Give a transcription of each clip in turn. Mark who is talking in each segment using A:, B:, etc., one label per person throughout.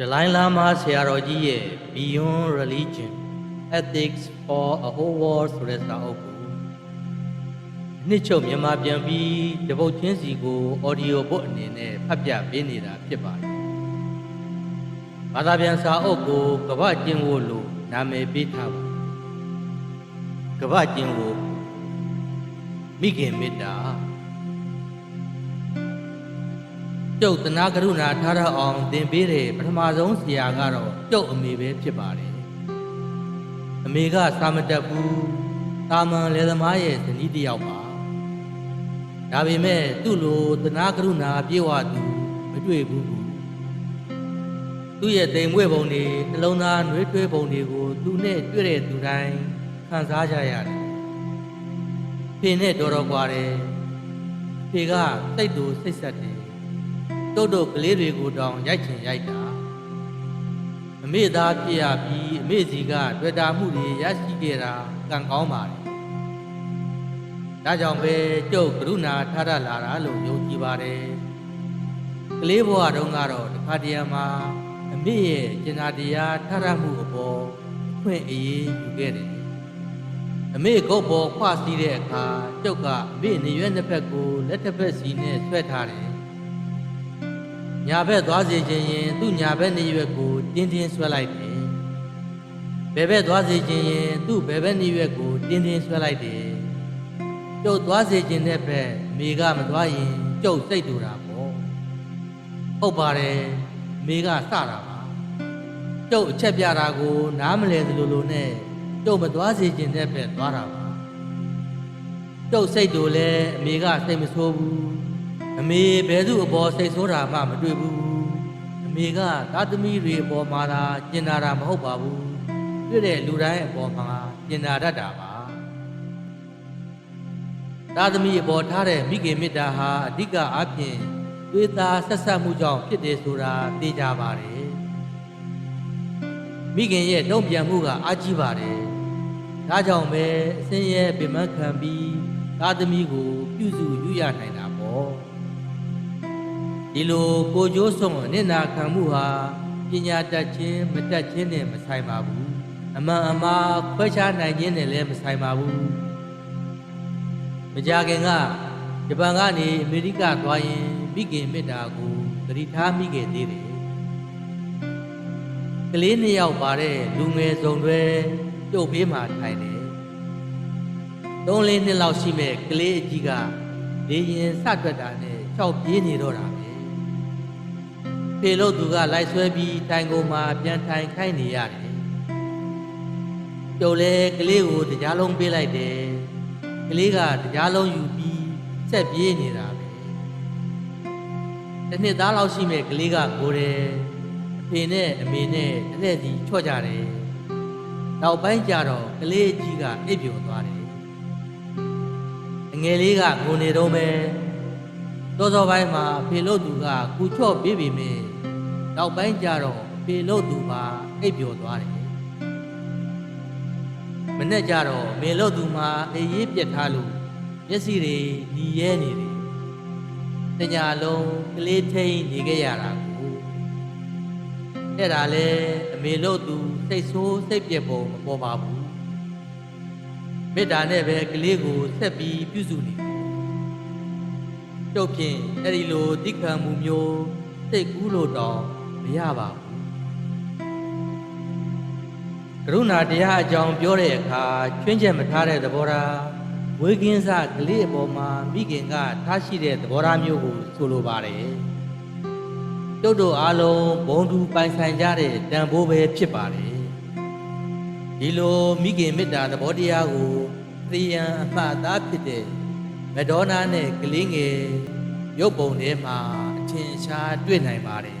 A: ဒလိုင်းလာမာဆရာတော်ကြီးရဲ့ Beyond Religion Ethics for a Whole World ဆိုတဲ့စာအုပ်ကိုနှစ်ချုပ်မြန်မာပြန်ပြီးတပုတ်ချင်းစီကို audio book အနေနဲ့ဖတ်ပြပေးနေတာဖြစ်ပါတယ်။ဘာသာပြန်စာအုပ်ကိုကပ္ပကျင်းဝတ်လို့နာမည်ပေးထားပါတယ်။ကပ္ပကျင်းဝတ်မိခင်မေတ္တာ ကျုပ်သနာကရုဏာထားရအောင်သင်ပေးတဲ့ပထမဆုံးဆရာကတော့ကျုပ်အမေပဲဖြစ်ပါတယ်။အမေကစာမတက်ဘူး။တာမန်လယ်သမားရဲ့ဇနီးတစ်ယောက်ပါ။ဒါပေမဲ့သူ့လိုသနာကရုဏာပြေဝသူမတွေ့ဘူး။သူ့ရဲ့တိမ်မွေ့ပုံတွေနှလုံးသားနှွေးထွေးပုံတွေကိုသူနဲ့တွေ့တဲ့သူတိုင်းခံစားကြရတယ်။ဖေနဲ့တော်တော်ကွာတယ်။ဖေကစိတ်တူစိတ်ဆက်တယ် တုတ်တုတ်ကလေးတွေကိုတောင်ရိုက်ချင်ရိုက်တာအမေသားဖြစ်ရပြီးအမေစီကတွေ့တာမှုတွေရရှိခဲ့တာကံကောင်းပါတယ်ဒါကြောင့်ပဲကျုပ်ကရုဏာထားရလာတာလို့ယုံကြည်ပါတယ်ကလေးဘဝတုန်းကတော့တခါတရံမှာအမေရဲ့ကျင်နာတရားထားရမှုအပေါ်အခွင့်အရေးယူခဲ့တယ်အမေကုတ်ပေါ်ခွစီးတဲ့အခါကျုပ်ကအမေနေရွက်နှစ်ဖက်ကိုလက်တစ်ဖက်စီနဲ့ဆွဲထားတယ် ညာဘက်သွားစေခြင်းရင်သူ့ညာဘက်နေရွက်ကိုတင်းတင်းဆွဲလိုက်တယ်။ဘယ်ဘက်သွားစေခြင်းရင်သူ့ဘယ်ဘက်နေရွက်ကိုတင်းတင်းဆွဲလိုက်တယ်။ကျုပ်သွားစေခြင်းတဲ့ဘက်မိကမသွားရင်ကျုပ်စိတ်တူတာပေါ့။ဟုတ်ပါတယ်မိကစတာပါ။ကျုပ်အချက်ပြတာကို နားမလဲသလိုလိုနဲ့ကျုပ်မသွားစေခြင်းတဲ့ဘက်သွားတာပါ။ကျုပ်စိတ်တူလဲအမေကစိတ်မဆိုးဘူး။ အမေဘယ်သူအပေါ်စိတ်ဆိုးတာမှမတွေ့ဘူးအမေကသားသမီးတွေအပေါ်မှာသာကျင်နာတာမဟုတ်ပါဘူးတွေ့တဲ့လူတိုင်းအပေါ်မှာကျင်နာတတ်တာပါသားသမီးအပေါ်ထားတဲ့မိခင်မေတ္တာဟာအဓိကအားဖြင့်သွေးသားဆက်ဆက်မှုကြောင့်ဖြစ်တယ်ဆိုတာသိကြပါတယ်မိခင်ရဲ့တုံ့ပြန်မှုကအားကြီးပါတယ်ဒါကြောင့်ပဲအစင်းရဲ့ပင်မခံပြီးသားသမီးကိုပြုစုယူရနိုင်တာပေါ့ ဒီလိုကိုကျိုးဆုံးအနစ်နာခံမှုဟာပညာတတ်ခြင်းမတတ်ခြင်းနဲ့မဆိုင်ပါဘူးအမှန်အမှားခွဲခြားနိုင်ခြင်းနဲ့လည်းမဆိုင်ပါဘူးမကြခင်ကဂျပန်ကနေအမေရိကသွားရင်မိခင်မေတ္တာကိုသတိထားမိခဲ့သေးတယ်ကလေးနှစ်ယောက်ပါတဲ့လူငယ်စုံတွေကျုပ်ဖေးမှထိုင်တယ်သုံးလေးနှစ်လောက်ရှိမဲ့ကလေးအကြီးကလေရင်စထွက်တာနဲ့ခြောက်ပြေးနေတော့တာပဲ ဖေလို့သူကလိုက်ဆွဲပြီးတိုင်ကုန်မှာပြန်ထိုင်ခိုင်းနေရတယ်။ကျုပ်လည်းကလေးကိုတရားလုံးပေးလိုက်တယ်။ကလေးကတရားလုံးယူပြီးဆက်ပြေးနေတာပဲ။တစ်နှစ်သားလောက်ရှိမဲ့ကလေးကကိုယ်တယ်။အဖေနဲ့အမေနဲ့တစ်လက်စီချော့ကြတယ်။နောက်ပိုင်းကျတော့ကလေးအကြီးကအိပ်ပျော်သွားတယ်။အငယ်လေးကငိုနေတော့မယ်။စောစောပိုင်းမှာဖေလို့သူကကူချော့ပေးပြီမင်း နောက်ပိုင်းကျတော့ဖေလို့သူပါအိပ်ပျော်သွားတယ်မနေ့ကျတော့မေလို့သူမှာအေးရေးပြက်ထားလို့မျက်စိတွေညီရဲနေတယ်တညာလုံးကလေးထိန်နေခဲ့ရတာကိုအဲ့ဒါလဲအမေလို့သူစိတ်ဆိုးစိတ်ပြက်ပုံမပေါ်ပါဘူးမေတ္တာနဲ့ပဲကလေးကိုဆက်ပြီးပြုစုနေတယ်ကျုပ်ဖြင့်အဲ့ဒီလိုတိခံမှုမျိုးစိတ်ကူးလို့တောင် မရပါဘူးကရုဏာတရားအကြောင်းပြောတဲ့အခါချွင်းချက်မထားတဲ့သဘောထားဝေကင်းစကလေးအပေါ်မှာမိခင်ကထားရှိတဲ့သဘောထားမျိုးကိုဆိုလိုပါတယ်ကျုပ်တို့အားလုံးဘုံတူပိုင်ဆိုင်ကြတဲ့တန်ဖိုးပဲဖြစ်ပါတယ်ဒီလိုမိခင်မေတ္တာသဘောတရားကိုသီယံအမှတ်အသားဖြစ်တဲ့မဒေါနာနဲ့ကလေးငယ်ရုပ်ပုံထဲမှာအထင်ရှားတွေ့နိုင်ပါတယ်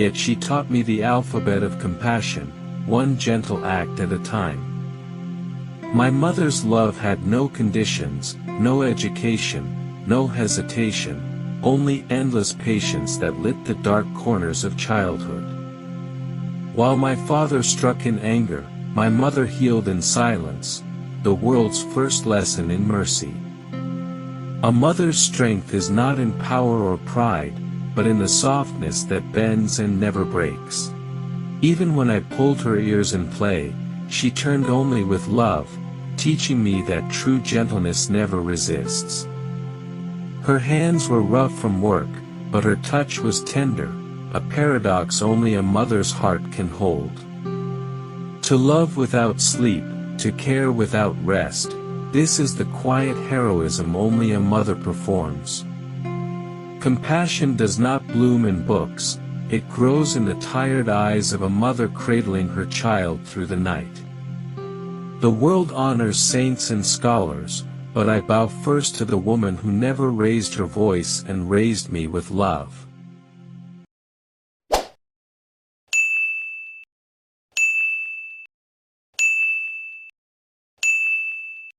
B: yet she taught me the alphabet of compassion, one gentle act at a time. My mother's love had no conditions, no education, no hesitation, only endless patience that lit the dark corners of childhood. While my father struck in anger, my mother healed in silence, the world's first lesson in mercy. A mother's strength is not in power or pride, but in the softness that bends and never breaks. Even when I pulled her ears in play, she turned only with love, teaching me that true gentleness never resists. Her hands were rough from work, but her touch was tender, a paradox only a mother's heart can hold. To love without sleep, to care without rest, this is the quiet heroism only a mother performs. Compassion does not bloom in books, it grows in the tired eyes of a mother cradling her child through the night. The world honors saints and scholars, but I bow first to the woman who never raised her voice and raised me with love.